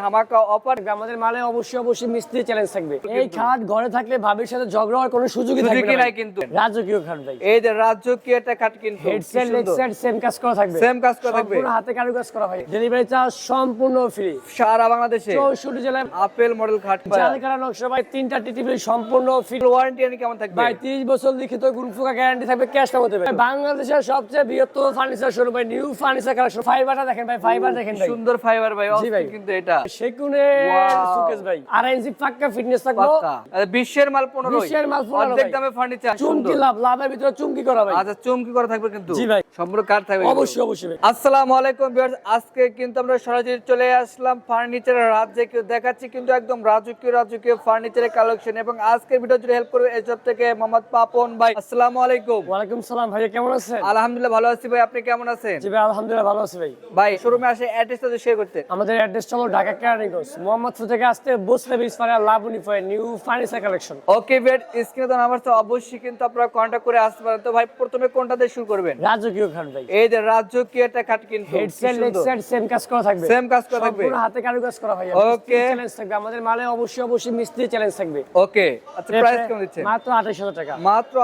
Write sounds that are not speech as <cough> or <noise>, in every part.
ধামাকা অফার আমাদের মালে অবশ্যই অবশ্যই মিস্ত্রি চ্যালেঞ্জ থাকবে। এই খাট ঘরে থাকলে ভাবির সাথে ঝগড়া হওয়ার কোনো সুযোগই থাকবে না কিন্তু। রাজকীয় খাট ভাই। এই যে রাজ্য কি একটা কাট কিন্তু হেডসেট লেগসেট সেম কাজ করা থাকবে। Same কাজ করা থাকবে। সম্পূর্ণ হাতে কারুকাজ করা হয়। ডেলিভারি চার্জ সম্পূর্ণ ফ্রি সারা বাংলাদেশে। চৌষট্টি জেলায় আপেল মডেল খাট চাল কাটা নকশা ভাই তিনটা টিটিভি সম্পূর্ণ ফ্রি ওয়ারেন্টি এনে কেমন থাকবে? ভাই 30 বছর লিখিত গুণফুকা গ্যারান্টি থাকবে ক্যাশ টাকা দেবে বাংলাদেশের সবচেয়ে বৃহত্তম ফার্নিচার শোরুম ভাই নিউ ফার্নিচার কালেকশন ফাইবারটা দেখেন ভাই ফাইবার দেখেন ভাই। সুন্দর ফাইবার ভাই। কিন্তু এটা। সেগুনের সুকেশ ভাই। আড়াই ইঞ্চি পাক্কা ফিটনেস থাকব। বিশ্বের মাল 15 বিশ্বের মাল 15 অর্ধেক দামে ফার্নিচার চুমকি লাভ লাভের ভিতরে চুমকি করা ভাই। আচ্ছা চুমকি করা থাকবে কিন্তু। জি ভাই। সম্পূর্ণ কাঠ থাকবে অবশ্যই অবশ্যই আসসালামু আলাইকুম ভিউয়ার্স আজকে কিন্তু আমরা সরাসরি চলে আসলাম ফার্নিচারের রাজ্যে। কেউ দেখাচ্ছি কিন্তু একদম রাজকীয় রাজকীয় ফার্নিচারের কালেকশন এবং আজকের ভিডিও জুড়ে হেল্প করবে এসব থেকে মোহাম্মদ পাপন ভাই। আসসালামু আলাইকুম। ওয়ালাইকুম সালাম ভাই কেমন আছেন? আলহামদুলিল্লাহ ভালো আছি ভাই। আপনি কেমন আছেন? জি ভাই আলহামদুলিল্লাহ ভালো আছি ভাই। ভাই শোরুমে আসে অ্যাড্রেসটা শেয়ার করতে। আমাদের অ্যাড্রেসটা হলো ঢাকা কেরানীগঞ্জ মোহাম্মদপুর থেকে আসতে বসলে ব্রিজ পারে ফয় নিউ ফার্নিচার কালেকশন। ওকে ভেট স্ক্রিনে তো নাম্বার তো অবশ্যই কিন্তু আপনারা কন্ট্যাক্ট করে আসতে পারেন। তো ভাই প্রথমে কোনটা দিয়ে শুরু করবেন? রাজকীয় খাট ভাই। এই যে রাজ্য একটা কাট কিন্তু হেডসেট লেগসেট সেম কাজ করা থাকবে। সেম কাজ করা থাকবে। সম্পূর্ণ হাতে কারুকাজ করা Okay. চ্যালেঞ্জ থাকবে। আমাদের মালে অবশ্যই অবশ্যই মিস্ত্রি চ্যালেঞ্জ থাকবে। ওকে আচ্ছা প্রাইস কেমন দিচ্ছেন মাত্র টাকা। মাত্র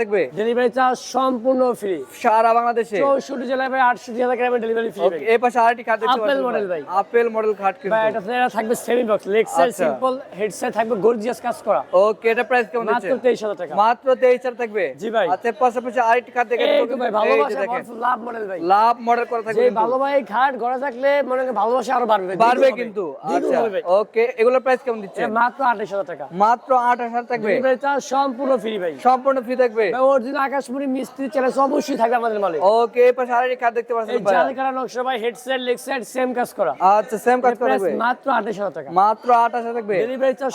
থাকবে? ডেলিভারি চার্জ সম্পূর্ণ ফ্রি সারা বাংলাদেশে? চৌষট্টি জেলায় ভাই আটষট্টি হাজার গ্রামের ডেলিভারি ফ্রি এই পাশে আরেকটি খাট দেখতে আপেল পাচ্ছেন ভাই। আপেল মডেল খাট। কিন্তু। এটা এটা থাকবে সেমি বক্স লেগ আচ্ছা। সিম্পল হেডসেট থাকবে গর্জিয়াস কাজ করা। ওকে এটা প্রাইস কেমন মাত্র দিচ্ছেন তেইশ হাজার টাকা। মাত্র তেইশ হাজার থাকবে? জি ভাই। আচ্ছা পাশাপাশি আরেকটি খাট দেখেন ভাই ভালোবাসা লাভ মডেল ভাই। লাভ মডেল করা থাকবে যে ভালো ভাই ঘাট ঘরে থাকলে মনে হয় ভালোবাসা আরও বাড়বে। বাড়বে কিন্তু। আচ্ছা ওকে এগুলোর প্রাইস কেমন দিচ্ছেন মাত্র আঠাশ হাজার টাকা। মাত্র আঠাশ হাজার থাকবে? ডেলিভারি সম্পূর্ণ ফ্রি ভাই। সম্পূর্ণ ফ্রি থাকবে? অরিজিনাল আকাশমণি মিস্ত্রি চ্যালেঞ্জ অবশ্যই থাকবে আমাদের মালে। ওকে এই পাশে আরেকটি খাট দেখতে পাচ্ছেন ভাই। জাল কাটা নকশা ভাই হেডসেট লেগ সাইড সেম কাজ করা। আচ্ছা সেম কাজ করা থাকবে? মাত্র টাকা। মাত্র থাকবে?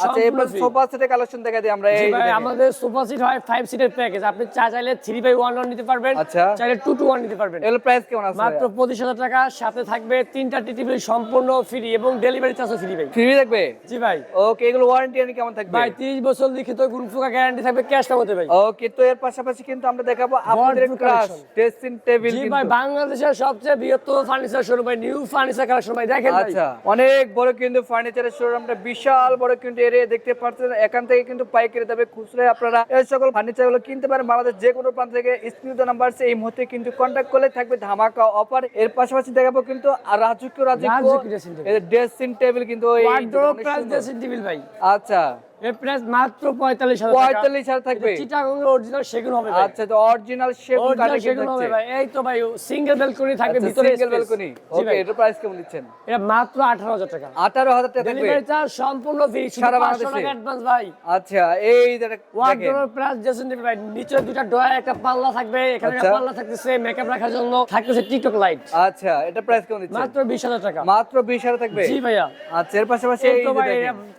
আচ্ছা এবার সোফা সেটের কালেকশন দেখা দিই আমরা এই ভাই, আমাদের সোফা সিট হয় ফাইভ সিটের প্যাকেজ আপনি চা চাইলে থ্রি বাই ওয়ান ওয়ান নিতে পারবেন আচ্ছা। চাইলে টু টু ওয়ান নিতে পারবেন। এগুলোর প্রাইস কেমন আছে মাত্র পঁচিশ হাজার টাকা সাথে থাকবে তিনটা টিটিভি সম্পূর্ণ ফ্রি এবং ডেলিভারি চার্জও ফ্রি ভাই। ফ্রি থাকবে? জি ভাই। ওকে এগুলো ওয়ারেন্টি এনে কেমন থাকবে? ভাই তিরিশ বছর লিখিত গুণফুকা গ্যারান্টি থাকবে ক্যাশ টাকাতে ভাই। ওকে তো এর পাশাপাশি কিন্তু আমরা দেখাবো আপনাদের Wardrobe ড্রেসিং টেবিল জি ভাই বাংলাদেশের সবচেয়ে বৃহত্তম ফার্নিচার শোরুম ভাই নিউ ফার্নিচার কালেকশন ভাই দেখেন আচ্ছা অনেক বড় কিন্তু ফার্নিচারের শোরুমটা বিশাল বড় কিন্তু এরিয়া দেখতে পাচ্ছেন। এখান থেকে কিন্তু পাইকারি দামে খুচরা আপনারা এই সকল ফার্নিচারগুলো কিনতে পারেন। বাংলাদেশ যে কোনো প্রান্ত থেকে স্ক্রিন নাম্বার এই মুহূর্তে কিন্তু কন্ট্যাক্ট করলে থাকবে ধামাকা অফার এর পাশাপাশি দেখাবো কিন্তু আর রাজকীয় রাজকীয় ড্রেসিং টেবিল কিন্তু এই ওয়ার্ড্রোব প্লাস ড্রেসিং টেবিল ভাই। আচ্ছা। এর প্রাইস মাত্র পঁয়তাল্লিশ হাজার টাকা। পঁয়তাল্লিশ হাজার থাকবে। চিটাগং অরিজিনাল সেগুন হবে ভাই। আচ্ছা তো অরিজিনাল সেগুন অরিজিনাল সেগুন হবে ভাই। এই তো ভাই সিঙ্গেল বেলকনি থাকবে আচ্ছা ভিতরে সিঙ্গেল space। ওকে ভাই। প্রাইস কেমন দিচ্ছেন? এটা মাত্র আঠারো হাজার টাকা। আঠারো হাজার টাকা থাকবে। ডেলিভারি চার্জ সম্পূর্ণ ফ্রি সারা সারা বাংলাদেশে? বাংলাদেশে অ্যাডভান্স ভাই। আচ্ছা এই যে দেখেন। ওয়ার্ডরোব প্লাস ড্রেসিং টেবিল ভাই নিচে দুটো ডয়ার একটা পাল্লা থাকবে এখানে একটা আচ্ছা। পাল্লা থাকতেছে মেকআপ রাখার জন্য। থাকতেছে টিকটক লাইট আচ্ছা এটা প্রাইস কেমন দিচ্ছেন? মাত্র বিশ হাজার টাকা। মাত্র বিশ হাজার থাকবে? জি ভাইয়া। আচ্ছা এর পাশাপাশি এই এই তো ভাই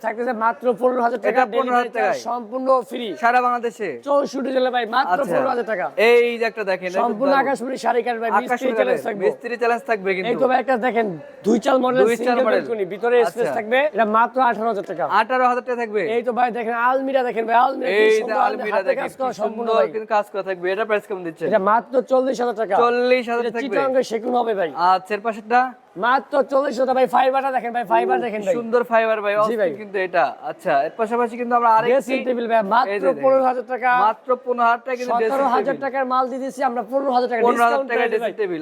থাকতেছে মাত্র পনেরো হাজার টাকা এটা 15,000 ডেলিভারি সম্পূর্ণ ফ্রি সারা বাংলাদেশে? চৌষট্টি জেলা ভাই মাত্র আচ্ছা। পনেরো হাজার টাকা। এই যে একটা দেখেন সম্পূর্ণ দারুণ। শাড়ি কাট ভাই মিস্ত্রি চ্যালেঞ্জ থাকবে। মিস্ত্রি চ্যালেঞ্জ থাকবে এই তো ভাই একটা দেখেন দুই চাল মডেল দুই চাল সিঙ্গেল ভিতরে স্পেস আচ্ছা। থাকবে এটা মাত্র আঠারো হাজার টাকা। আঠারো হাজার টাকা থাকবে। এই তো ভাই দেখেন আলমিরা দেখেন ভাই আলমিরা এই আলমিরা দেখেন সম্পূর্ণ কিন্তু কাজ করা থাকবে। এটা প্রাইস কেমন দিচ্ছেন এটা মাত্র চল্লিশ হাজার টাকা। চল্লিশ হাজার এটা থাকবে। চিটাঙ্গের সেগুন হবে ভাই। আচ্ছা এর পাশেরটা? মাত্র চল্লিশ হাজার ভাই ফাইবারটা দেখেন ভাই ফাইবার দেখেন সুন্দর ফাইবার ভাই। কিন্তু এটা। আচ্ছা এর পাশাপাশি কিন্তু আমরা আরেকটি ড্রেসিং টেবিল ভাই মাত্র পনেরো হাজার টাকা মাত্র পনেরো হাজার টাকা কিন্তু সতেরো হাজার টাকার মাল দিয়ে দিচ্ছি আমরা পনেরো হাজার টাকা 15,000 ডিসকাউন্ট টাকা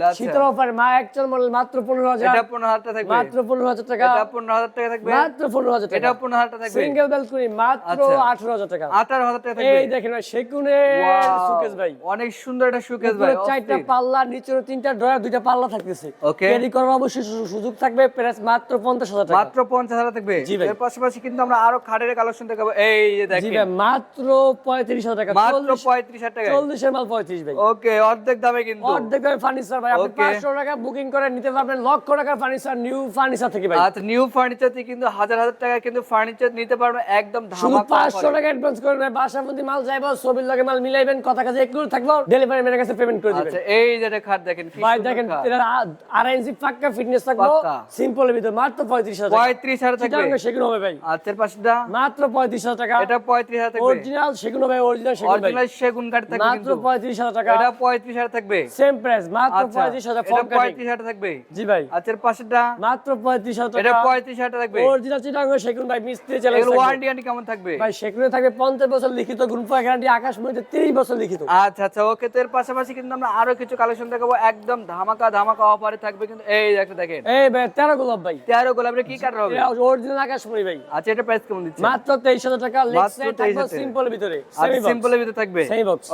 আচ্ছা। শীতের অফার মা একচল মডেল মাত্র পনেরো হাজার। এটা পনেরো হাজার টাকা থাকবে। মাত্র পনেরো হাজার টাকা। এটা পনেরো হাজার টাকা থাকবে। মাত্র পনেরো হাজার টাকা। এটা পনেরো হাজার টাকা থাকবে। সিঙ্গেল ব্যালকনি মাত্র আচ্ছা। আঠারো হাজার টাকা। আঠারো হাজার টাকা থাকবে। এই দেখেন ভাই সেগুনের! সুকেশ ভাই। অনেক সুন্দর একটা উপরে ভাই চারটা পাল্লা নিচের তিনটা ড্রয়ার দুইটা পাল্লা থাকতেছে। Okay. ক্যারি করার অবশ্যই সুযোগ থাকবে প্রাইস মাত্র পঞ্চাশ হাজার টাকা। মাত্র পঞ্চাশ হাজার থাকবে? জি ভাই। এর পাশাপাশি কিন্তু আমরা আরও খাটের কালেকশন দেখাবো। এই যে দেখেন। মাত্র পঁয়ত্রিশ হাজার টাকা। মাত্র পঁয়ত্রিশ হাজার টাকা চল্লিশের মাল পঁয়ত্রিশ ভাই। ওকে অর্ধেক দামে কিন্তু। অর্ধেক দামে ফার্নিচার ভাই। আপনি পাঁচশো টাকা বুকিং করে নিতে পারবেন লক্ষ টাকার ফার্নিচার নিউ ফার্নিচার থেকে ভাই। আচ্ছা নিউ ফার্নিচার থেকে কিন্তু হাজার হাজার টাকা কিন্তু ফার্নিচার নিতে পারবেন একদম শুধু পাঁচশো টাকা অ্যাডভান্স করবেন বাসার মধ্যে মাল যাইবো ছবির লগে মাল মিলাইবেন কথা কাছে একটু থাকব ডেলিভারি ম্যানের কাছে পেমেন্ট করে দিবেন। আচ্ছা এই যে একটা খাট দেখেন ভাই দেখেন আড়াই ইঞ্চি পাক্কা ফিটনেস ফিটনেস থাকব। সিম্পল এর ভিতরে মাত্র পঁয়ত্রিশ হাজার টাকা সেগুন হবে ভাই আচ্ছা এর পাশেরটা মাত্র পঁয়ত্রিশ হাজার টাকা এটা পঁয়ত্রিশ হাজার থাকবে অরিজিনাল সেগুন হবে অরিজিনাল সেগুন ভাই অরিজিনাল সেগুন কাঠ থাকবে মাত্র কিন্তু পঁয়ত্রিশ হাজার টাকা এটা পঁয়ত্রিশ হাজার থাকবে সেম প্রাইস মাত্র আচ্ছা এটা ফর্ম থাকবে জি ভাই আচ্ছা এর পাশেরটা মাত্র পঁয়ত্রিশ হাজার এটা টাকা পঁয়ত্রিশ হাজার থাকবে অরিজিনাল চিটাঙ্গে সেগুন ভাই মিস্ত্রি এগুলো ওয়ারেন্টি গ্যারান্টি কেমন থাকবে ভাই সেগুলো থাকবে পঞ্চাশ বছর লিখিত গ্যারান্টি আকাশ মধ্যে তিরিশ বছর লিখিত আচ্ছা আচ্ছা ওকে তো এর পাশাপাশি কিন্তু আমরা আরও কিছু কালেকশন দেখাবো একদম ধামাকা ধামাকা অফারে থাকবে কিন্তু এই একটা দেখেন। এই ভাই গোলাপ ভাই। তেরো গোলাপের কি কাঠ হবে? অরিজিনাল আকাশমণি ভাই। আচ্ছা এটা প্রাইস কেমন দিচ্ছে? মাত্র তেইশ হাজার টাকা লেগ মাত্র সাইড 23,000 থাকবে সিম্পল ভিতরে আচ্ছা সিম্পলের ভিতরে থাকবে।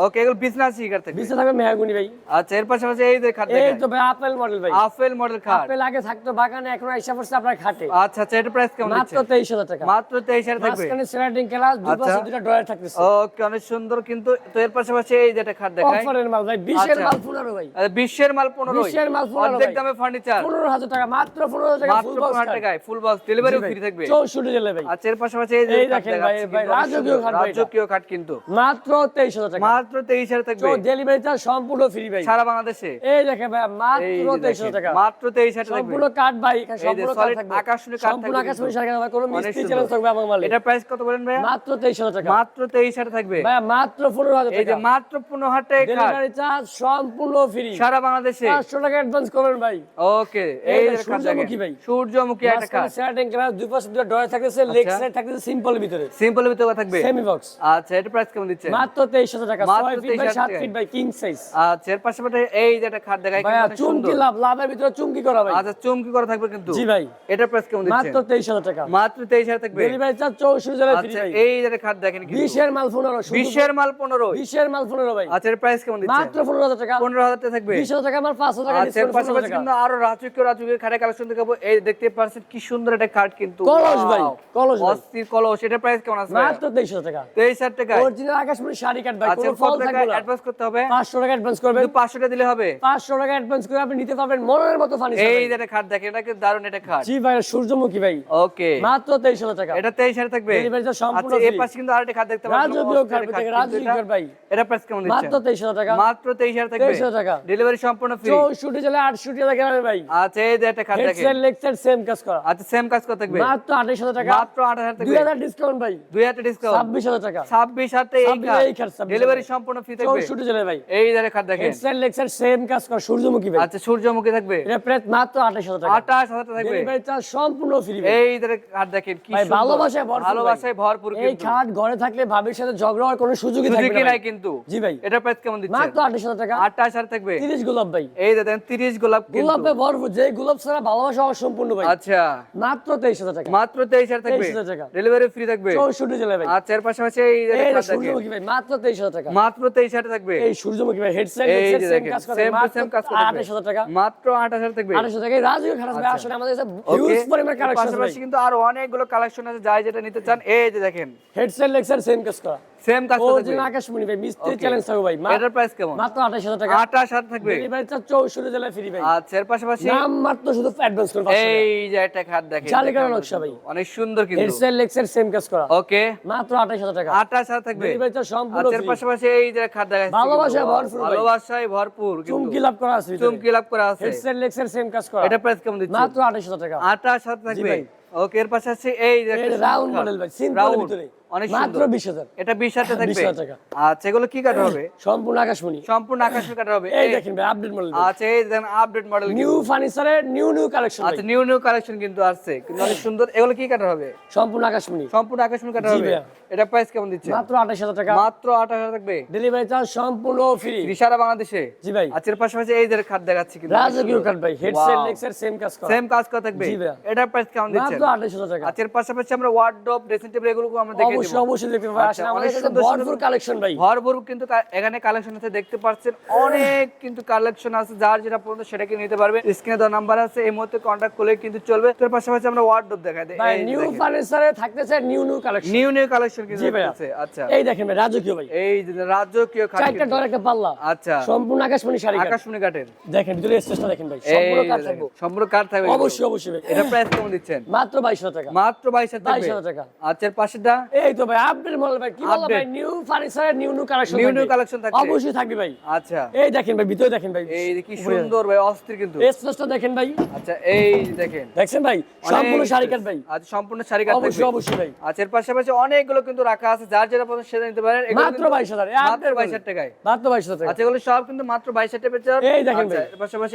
ওকে এগুলো বিজনেস শিকার থাকবে? বিশে থাকবে মেহাগুনি ভাই। আচ্ছা এর পাশাপাশি এই যে খাট এই তো ভাই আপেল মডেল ভাই। আপেল মডেল খাট। আপেল আগে থাকতো বাগানে এখন আইসা পড়ছে আপনার খাটে। আচ্ছা আচ্ছা এটা প্রাইস কেমন মাত্র দিচ্ছে? তেইশ হাজার টাকা। মাত্র তেইশ হাজার থাকবে? মাঝখানে স্লাইডিং ক্লাস দুই আচ্ছা। পাশে দুটো ড্রয়ার থাকতেছে। ওকে অনেক সুন্দর কিন্তু তো এর পাশাপাশি এই যেটা খাট দেখায় অফারের মাল ভাই বিশের আচ্ছা। মাল পনেরো ভাই। আচ্ছা, বিশ্বের মাল পনেরো। বিশ্বের মাল 15 অর্ধেক দামে ফার্নিচার পনেরো হাজার টাকা মাত্র পনেরো হাজার টাকা ফুল বক্স টাকায় ফুল বক্স ডেলিভারি ফ্রি থাকবে। চৌষট্টি জেলে ভাই। আচ্ছা এর পাশাপাশি এই দেখেন ভাই, ভাই, রাজকীয় খাট রাজকীয় খাট কিন্তু। মাত্র তেইশ হাজার টাকা। মাত্র তেইশ হাজার থাকবে। ডেলিভারি চার্জ সম্পূর্ণ ফ্রি ভাই। সারা বাংলাদেশে। এই দেখেন ভাই মাত্র তেইশ হাজার টাকা। মাত্র তেইশ হাজার সম্পূর্ণ কাঠ ভাই সম্পূর্ণ কাঠ থাকবে। আকাশমণি কাঠ সম্পূর্ণ আকাশমণি সারা ভাই কোনো মিস্ত্রি। চ্যালেঞ্জ থাকবে আমার মালে এটা প্রাইস কত বলেন ভাইয়া? মাত্র তেইশ হাজার টাকা। মাত্র তেইশ হাজার থাকবে। ভাই মাত্র পনেরো হাজার এই যে মাত্র পনেরো হাজার টাকা ডেলিভারি চার্জ সম্পূর্ণ ফ্রি সারা বাংলাদেশে। পাঁচশো টাকা অ্যাডভান্স করবেন ভাই। ওকে এই এই যে যে সূর্যমুখী দেখেন ভাই। সূর্যমুখী একটা খাট স্টার্টিং ক্লাস দুই পাশে দুটো ড্রয়ার থাকতেছে লেগ আচ্ছা। সাইড থাকতেছে সিম্পল ভিতরে। সিম্পল ভিতরে থাকবে? সেমি বক্স আচ্ছা এটা প্রাইস কেমন দিচ্ছে মাত্র তেইশ হাজার টাকা মাত্র feet by 23,000 feet by king size আচ্ছা এর পাশাপাশি এই যে একটা খাট দেখায় ভাইয়া চুমকি লাভ লাভের ভিতরে চুমকি করা ভাই। আচ্ছা চুমকি করা থাকবে কিন্তু। জি ভাই। এটা প্রাইস কেমন দিচ্ছে মাত্র টাকা। থাকবে? ডেলিভারি চার্জ ফ্রি আচ্ছা ভাই। এই যে একটা খাট দেখেন কিন্তু। মাল পনেরো শুধু বিশ্বের মাল পনেরো। মাল পনেরো ভাই। আচ্ছা এর প্রাইস কেমন দিচ্ছে মাত্র পনেরো হাজার টাকা। পনেরো হাজার টাকা থাকবে। বিশ হাজার টাকা আমার পাঁচ হাজার টাকা আচ্ছা এর কিন্তু আরও রাজকীয় রাজকীয় খাটের কালেকশন দেখাবো। এই দেখতে পাচ্ছেন কি সুন্দর একটা খাট কিন্তু। কলস ভাই, কলস। অস্থির কলস। এটা প্রাইস কেমন আছে মাত্র তেইশ হাজার টাকা। তেইশ হাজার টাকা। অরিজিনাল আকাশমণি শাড়ি কাট ভাই আচ্ছা কোনো ফল থাকবে না। অ্যাডভান্স করতে হবে? পাঁচশো টাকা অ্যাডভান্স করবেন। শুধু পাঁচশো টাকা দিলে হবে? পাঁচশো টাকা অ্যাডভান্স করে আপনি নিতে পারবেন মনের মতো ফার্নিচার এই যে খাট দেখেন এটা কিন্তু দারুণ একটা খাট। জি ভাই সূর্যমুখী ভাই। ওকে। মাত্র তেইশ হাজার টাকা। এটা তেইশ হাজার থাকবে? Delivery charge সম্পূর্ণ আচ্ছা free। পাশে কিন্তু আরেকটা খাট দেখতে পাচ্ছেন রাজকীয় অস্থির খাট থেকে রাজকীয় খাট ভাই। এটা প্রাইস কেমন দিচ্ছেন মাত্র তেইশ হাজার টাকা। মাত্র তেইশ হাজার থাকবে? তেইশ হাজার টাকা। ডেলিভারি সম্পূর্ণ ফ্রি চৌষট্টি জেলায় আটষট্টি হাজার গ্রামে ভাই। আচ্ছা এই যে একটা খাট দেখেন। হেডসেট লেগসেট সেম কাজ করা। আচ্ছা সেম কাজ কত থাকবে? মাত্র আঠাশ হাজার টাকা। মাত্র আট হাজার দুই ডিসকাউন্ট ভাই। দুই হাজার ডিসকাউন্ট ছাব্বিশ হাজার টাকা। ছাব্বিশ হাজার টাকা এই খাট এই খাট, ছাব্বিশ ডেলিভারি সম্পূর্ণ ফ্রি থাকবে। চৌষট্টি জেলায় ভাই। এই যে খাট দেখেন। হেডসেট লেগসেট সেম কাজ করা সূর্যমুখী ভাই। আচ্ছা সূর্যমুখী থাকবে। এটা প্রায় মাত্র আঠাশ হাজার টাকা। আঠাশ হাজার টাকা থাকবে। ডেলিভারি চার্জ সম্পূর্ণ ফ্রি এই যে খাট দেখেন কি ভাই ভালোবাসায় ভরপুর ভালোবাসায় ভরপুর এই খাট ঘরে থাকলে ভাবির সাথে ঝগড়া হওয়ার কোনো সুযোগই থাকবে না কিন্তু। জি ভাই। এটা প্রাইস কেমন মাত্র টাকা। থাকবে। গোলাপ ভাই। এই দেখেন তিরিশ গোলাপ কিন্তু। গোলাপে ভরপুর যে গোলাপ ছাড়া ভালোবাসা অসম্পূর্ণ ভাই। আচ্ছা। মাত্র তেইশ হাজার টাকা। মাত্র তেইশ হাজার থাকবে? 23,000 টাকা। ডেলিভারি ফ্রি থাকবে? চৌষট্টি জেলায় ভাই। আচ্ছা এর পাশাপাশি এই এই সূর্যমুখী ভাই মাত্র তেইশ হাজার টাকা। মাত্র তেইশ হাজার থাকবে? এই সূর্যমুখী ভাই হেডসেট এই সেম কাজ করে। সেম কাজ করে আঠাশ হাজার টাকা। মাত্র আঠাশ হাজার থাকবে? আঠাশ হাজার টাকা। এই রাজকীয় খারাপ ভাই আসলে আমাদের কাছে হিউজ পরিমাণ কালেকশন পাশাপাশি কিন্তু আরও অনেকগুলো কালেকশন আছে যাই যেটা নিতে চান এই যে দেখেন। হেডসেট লেক্সার সেম কাজ করা। সেম কাজ থাকবে আকাশমণি ভাই মিস্ত্রি চ্যালেঞ্জ থাকবে ভাই। এটার প্রাইস কেমন? মাত্র আঠাশ হাজার টাকা। আঠাশ হাজার থাকবে। ডেলিভারি চার্জ চৌষট্টি জেলায় ফ্রি ভাই। আচ্ছা এর পাশাপাশি? নাম মাত্র শুধু অ্যাডভান্স করুন এই যে একটা খাট দেখেন। জালিকার নকশা ভাই। অনেক সুন্দর কিন্তু। হেডসেট লেক্সার সেম কাজ করা। ওকে মাত্র আঠাশ হাজার টাকা। আঠাশ হাজার থাকবে। ডেলিভারি চার্জ সম্পূর্ণ আচ্ছা এর পাশাপাশি এই যে খাট দেখাচ্ছি ভালোবাসায় ভরপুর ভাই। ভালোবাসায় ভরপুর কিন্তু। চুমকি লাভ করা আছে চুমকি লাভ করা আছে। হেডসেট লেক্সার সেম কাজ করা। এটা প্রাইস কেমন দিচ্ছে মাত্র আঠাশ হাজার টাকা। আঠাশ হাজার থাকবে। ওকে এর পাশাপাশি এই যে রাউন্ড মডেল ভাই সিম্পল ভিতরে। অনেক মাত্র সুন্দর। বিশ হাজার। এটা বিশ হাজার থাকবে? 20,000 টাকা। আচ্ছা এগুলো কি কাটা হবে? <clears throat> সম্পূর্ণ আকাশমণি। সম্পূর্ণ আকাশের কাটা হবে। এই এই- দেখেন ভাই আপডেট মডেল আচ্ছা এই দেখেন আপডেট মডেল নিউ ফার্নিচারের নিউ নিউ কালেকশন আচ্ছা নিউ নিউ কালেকশন কিন্তু আসছে। কিন্তু অনেক সুন্দর। এগুলো কি কাটা হবে? সম্পূর্ণ আকাশমণি। সম্পূর্ণ আকাশমণি কাটা হবে। এটা প্রাইস কেমন দিচ্ছে? মাত্র আঠাশ হাজার টাকা। মাত্র আঠাশ হাজার থাকবে? ডেলিভারি চার্জ সম্পূর্ণ ফ্রি সারা বাংলাদেশে? জি ভাই। আচ্ছা এর পাশাপাশি এই যে খাট দেখাচ্ছি কিন্তু। রাজকীয় কার্ড ভাই। হেডসেট লেক্সার সেম কাজ করা। সেম কাজ করা থাকবে? জি ভাইয়া। এটা প্রাইস কেমন দিচ্ছে মাত্র আঠাশ হাজার টাকা। আচ্ছা এর পাশাপাশি আমরা ওয়ার্ডরোব ড্রেসিং টেবিল এগুলো আমরা দেখে অবশ্যই অবশ্যই দেখতে পাবেন আচ্ছা, আসলে আমাদের কাছে ভরপুর কালেকশন ভাই। ভরপুর কিন্তু এখানে কালেকশন আছে দেখতে পাচ্ছেন অনেক কিন্তু কালেকশন আছে যার যেটা পর্যন্ত সেটাকে নিতে পারবে স্ক্রিনে দেওয়া নাম্বার আছে এই মুহূর্তে কন্ট্যাক্ট করলে কিন্তু চলবে। তার পাশাপাশি আমরা ওয়ার্ডরোব দেখাই দিই নিউ ফার্নিচারে থাকতেছে new new collection new new collection কিন্তু আছে আচ্ছা। এই দেখেন ভাই রাজকীয় ভাই। এই যে রাজকীয় খাট চারটা ডর একটা পাল্লা। আচ্ছা। সম্পূর্ণ আকাশমণি শাড়ি আকাশমণি কাঠের। দেখেন ভিতরে স্টেজটা দেখেন ভাই সম্পূর্ণ যে কাঠ সম্পূর্ণ কাঠ থাকবে অবশ্যই অবশ্যই এটা প্রাইস কেমন দিচ্ছেন? মাত্র বাইশ হাজার টাকা। মাত্র আচ্ছা এই এই তো ভাই আপডেট মডেল ভাই কি বলব ভাই? নিউ ফার্নিচারের new new collection New new collection থাকবে। অবশ্যই থাকবে ভাই। আচ্ছা। এই দেখেন ভাই ভিতরে দেখেন ভাই। এই কি সুন্দর ভাই অস্থির কিন্তু। স্পেসটা দেখেন ভাই। আচ্ছা এই দেখেন। দেখছেন ভাই? সম্পূর্ণ শাড়ি কাট ভাই। আচ্ছা সম্পূর্ণ শাড়ি কাট অবশ্যই অবশ্যই ভাই। আচ্ছা এর পাশাপাশি অনেকগুলো কিন্তু রাখা আছে। যার যেটা পছন্দ সেটা নিতে পারেন। মাত্র কিন্তু- বাইশ হাজার। মাত্র বাইশ হাজার টাকায়। মাত্র বাইশ হাজার টাকা আচ্ছা এগুলো সব কিন্তু মাত্র বাইশ হাজার টাকা এই দেখেন ভাই। এর পাশাপাশি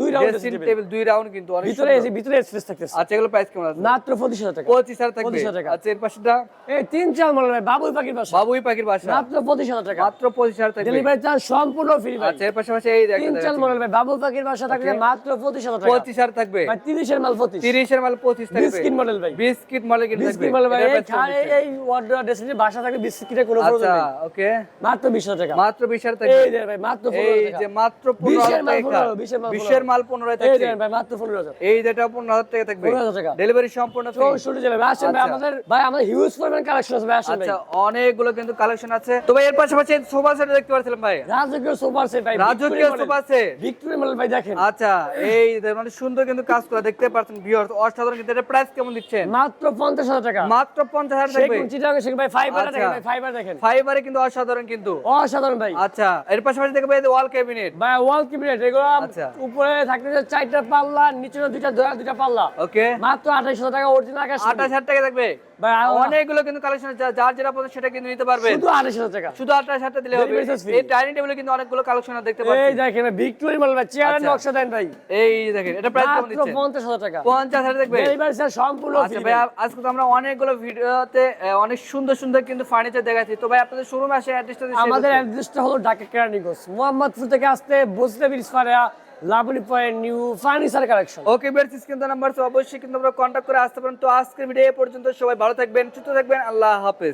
দুই dressing টেবিল দুই রাউন্ড কিন্তু অনেক ভিতরে ভিতরে স্পেস থাকতেছে। আচ্ছা এগুলো প্রাইস কেমন আছে? মাত্র পঁচিশ হাজার টাকা। পঁচিশ হাজার থাকবে। 25,000 টাকা। আচ্ছা এর পাশেটা? এই তিন মডেল ভাই বাবুই পাখির বাসা। বাবুই পাখির বাসা। মাত্র পঁচিশ হাজার টাকা। মাত্র পঁচিশ হাজার থাকবে। ডেলিভারি চার্জ সম্পূর্ণ ফ্রি ভাই। আচ্ছা এর পাশাপাশি এই দেখেন তিন মডেল ভাই বাবুই পাখির বাসা থাকলে মাত্র পঁচিশ হাজার টাকা। পঁচিশ হাজার থাকবে। ভাই তিরিশের মাল পঁচিশ। তিরিশের মাল পঁচিশ থাকবে। বিস্কিট মডেল ভাই। বিস্কিট মডেল কিন্তু বিস্কিট মডেল ভাই এই বাসা থাকলে বিস্কিটের কোনো প্রয়োজন আচ্ছা ওকে। মাত্র বিশ হাজার টাকা। মাত্র বিশ হাজার থাকবে। এই ভাই মাত্র পনেরো এই হাজার যে মাত্র মাল টাকা। পনেরো, মাল মাল এই ভাই মাত্র পনেরো হাজার। এই যেটা পনেরো হাজার টাকা থাকবে। পনেরো হাজার টাকা। ডেলিভারি সম্পূর্ণ জেলা ভাই আসেন ভাই আচ্ছা। আমাদের ভাই আমাদের হিউজ পরিমাণ কালেকশন আছে ভাই আচ্ছা অনেকগুলো কিন্তু কালেকশন আছে। তো ভাই এর পাশাপাশি সোফা সেট দেখতে পাচ্ছিলাম ভাই। রাজকীয় সুপার সেট ভাই রাজকীয় সোফা সেট। ভিক্টোরিয়া মডেল ভাই দেখেন। আচ্ছা এই মানে সুন্দর কিন্তু কাজ করা দেখতে পাচ্ছেন ভিউয়ার্স অসাধারণ কিন্তু এটা প্রাইস কেমন দিচ্ছেন? মাত্র পঞ্চাশ হাজার টাকা। মাত্র পঞ্চাশ হাজার থাকবে সেগুন চিটাগাং সেগুন ভাই ফাইবার আচ্ছা। দেখেন ভাই ফাইবার দেখেন। ফাইবারে কিন্তু অসাধারণ কিন্তু। অসাধারণ ভাই। আচ্ছা এর পাশাপাশি দেখবে ওয়াল ক্যাবিনেট ভাই ওয়াল কিবিনেট এগুলো আচ্ছা। উপরে থাকতেছে চারটা পাল্লা নিচে দুইটা দুইটা পাল্লা। ওকে মাত্র আঠাইশ হাজার টাকা অরিজিনাল আকাশ আঠাশ হাজার টাকা থাকবে। ভাই অনেকগুলো কিন্তু কালেকশন যার যেটা পছন্দ সেটা কিন্তু নিতে পারবেন। শুধু আঠাইশ হাজার টাকা। শুধু আঠাশ হাজার দিলে হবে। এই ডাইনিং টেবিলে কিন্তু অনেকগুলো কালেকশন দেখতে এই দেখেন ভাই চেয়ারের আচ্ছা। নকশা দেন ভাই। এই দেখেন এটা প্রাইস দিচ্ছেন পঞ্চাশ হাজার টাকা। পঞ্চাশ হাজার দেখবে? ডেলিভারি চার্জ সম্পূর্ণ আচ্ছা ভাই। আজকে তো আমরা অনেকগুলো ভিডিওতে অনেক সুন্দর সুন্দর কিন্তু ফার্নিচার দেখাচ্ছি। তো ভাই আপনাদের শোরুমে আসে অ্যাড্রেসটা আমাদের অ্যাড্রেসটা হলো ঢাকা কেরানীগঞ্জ। মোহাম্মদপুর থেকে আসতে বুঝতে bridge lovely point, new furniture collection. Okay বেরসিস কিন্তু নাম্বার অবশ্যই কিন্তু আমরা কন্ট্যাক্ট করে আসতে পারেন। তো আজকের ভিডিও এ পর্যন্ত সবাই ভালো থাকবেন, সুস্থ থাকবেন, আল্লাহ হাফেজ।